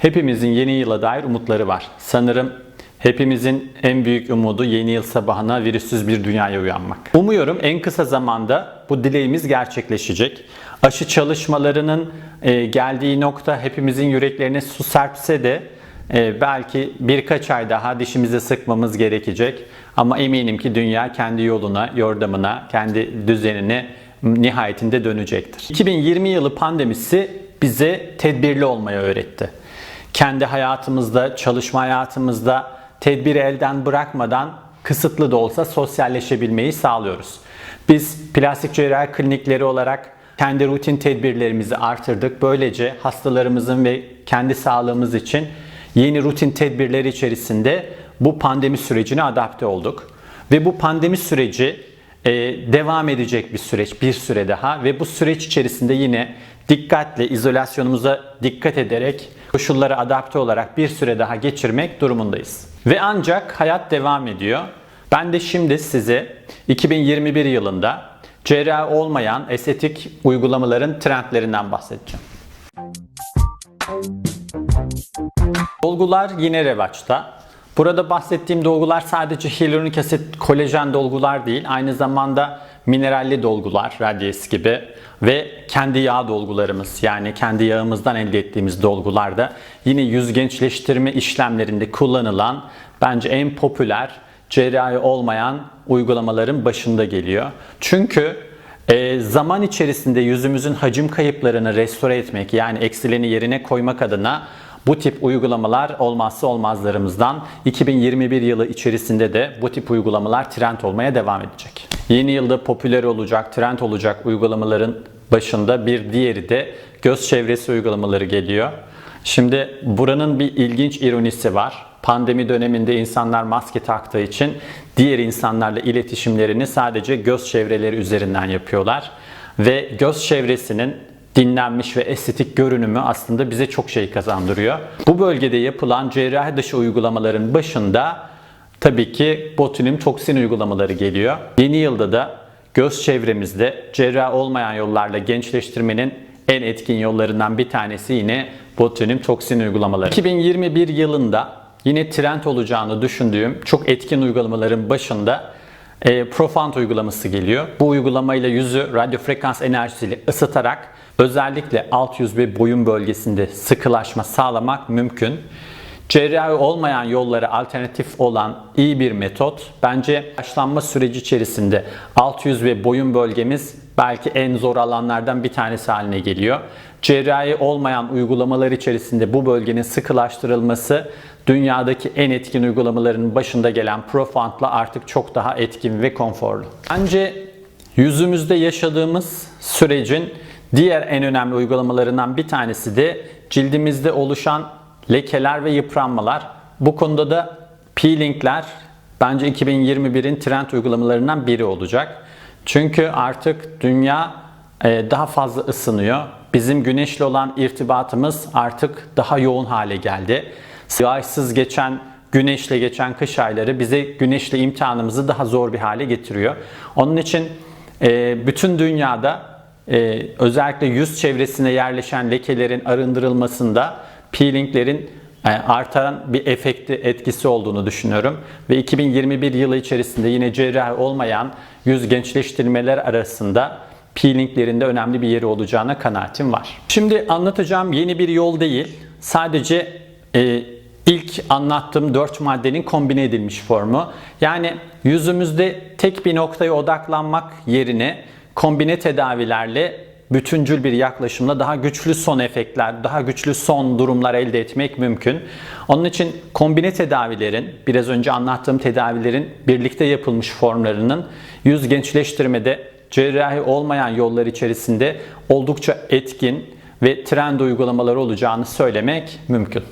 Hepimizin yeni yıla dair umutları var. Sanırım hepimizin en büyük umudu yeni yıl sabahına virüsüz bir dünyaya uyanmak. Umuyorum en kısa zamanda bu dileğimiz gerçekleşecek. Aşı çalışmalarının e, geldiği nokta hepimizin yüreklerine su serpse de e, belki birkaç ay daha dişimizi sıkmamız gerekecek. Ama eminim ki dünya kendi yoluna, yordamına, kendi düzenine nihayetinde dönecektir. 2020 yılı pandemisi bize tedbirli olmayı öğretti. Kendi hayatımızda, çalışma hayatımızda tedbiri elden bırakmadan kısıtlı da olsa sosyalleşebilmeyi sağlıyoruz. Biz plastik cerrahi klinikleri olarak kendi rutin tedbirlerimizi artırdık. Böylece hastalarımızın ve kendi sağlığımız için yeni rutin tedbirleri içerisinde bu pandemi sürecine adapte olduk. Ve bu pandemi süreci e, devam edecek bir süreç, bir süre daha ve bu süreç içerisinde yine dikkatle izolasyonumuza dikkat ederek koşullara adapte olarak bir süre daha geçirmek durumundayız. Ve ancak hayat devam ediyor. Ben de şimdi size 2021 yılında cerrahi olmayan estetik uygulamaların trendlerinden bahsedeceğim. Dolgular yine revaçta. Burada bahsettiğim dolgular sadece hyaluronik asit, kolajen dolgular değil, aynı zamanda mineralli dolgular, radyes gibi ve kendi yağ dolgularımız yani kendi yağımızdan elde ettiğimiz dolgular da yine yüz gençleştirme işlemlerinde kullanılan bence en popüler cerrahi olmayan uygulamaların başında geliyor. Çünkü e, zaman içerisinde yüzümüzün hacim kayıplarını restore etmek yani eksilerini yerine koymak adına bu tip uygulamalar olmazsa olmazlarımızdan 2021 yılı içerisinde de bu tip uygulamalar trend olmaya devam edecek. Yeni yılda popüler olacak, trend olacak uygulamaların başında bir diğeri de göz çevresi uygulamaları geliyor. Şimdi buranın bir ilginç ironisi var. Pandemi döneminde insanlar maske taktığı için diğer insanlarla iletişimlerini sadece göz çevreleri üzerinden yapıyorlar. Ve göz çevresinin dinlenmiş ve estetik görünümü aslında bize çok şey kazandırıyor. Bu bölgede yapılan cerrahi dışı uygulamaların başında tabii ki botulinum toksin uygulamaları geliyor. Yeni yılda da göz çevremizde cerrahi olmayan yollarla gençleştirmenin en etkin yollarından bir tanesi yine botulinum toksin uygulamaları. 2021 yılında yine trend olacağını düşündüğüm çok etkin uygulamaların başında e, Profant uygulaması geliyor. Bu uygulamayla yüzü radyo frekans enerjisiyle ısıtarak özellikle alt yüz ve boyun bölgesinde sıkılaşma sağlamak mümkün. Cerrahi olmayan yollara alternatif olan iyi bir metot. Bence yaşlanma süreci içerisinde alt yüz ve boyun bölgemiz belki en zor alanlardan bir tanesi haline geliyor. Cerrahi olmayan uygulamalar içerisinde bu bölgenin sıkılaştırılması dünyadaki en etkin uygulamaların başında gelen Profant'la artık çok daha etkin ve konforlu. Bence yüzümüzde yaşadığımız sürecin diğer en önemli uygulamalarından bir tanesi de cildimizde oluşan lekeler ve yıpranmalar. Bu konuda da peelingler bence 2021'in trend uygulamalarından biri olacak. Çünkü artık dünya e, daha fazla ısınıyor. Bizim güneşle olan irtibatımız artık daha yoğun hale geldi. Yağışsız geçen, güneşle geçen kış ayları bize güneşle imtihanımızı daha zor bir hale getiriyor. Onun için e, bütün dünyada e, özellikle yüz çevresine yerleşen lekelerin arındırılmasında peelinglerin artan bir efekti etkisi olduğunu düşünüyorum. Ve 2021 yılı içerisinde yine cerrahi olmayan yüz gençleştirmeler arasında peelinglerinde önemli bir yeri olacağına kanaatim var. Şimdi anlatacağım yeni bir yol değil. Sadece e, ilk anlattığım 4 maddenin kombine edilmiş formu. Yani yüzümüzde tek bir noktaya odaklanmak yerine kombine tedavilerle bütüncül bir yaklaşımla daha güçlü son efektler, daha güçlü son durumlar elde etmek mümkün. Onun için kombine tedavilerin, biraz önce anlattığım tedavilerin birlikte yapılmış formlarının yüz gençleştirmede cerrahi olmayan yollar içerisinde oldukça etkin ve trend uygulamaları olacağını söylemek mümkün.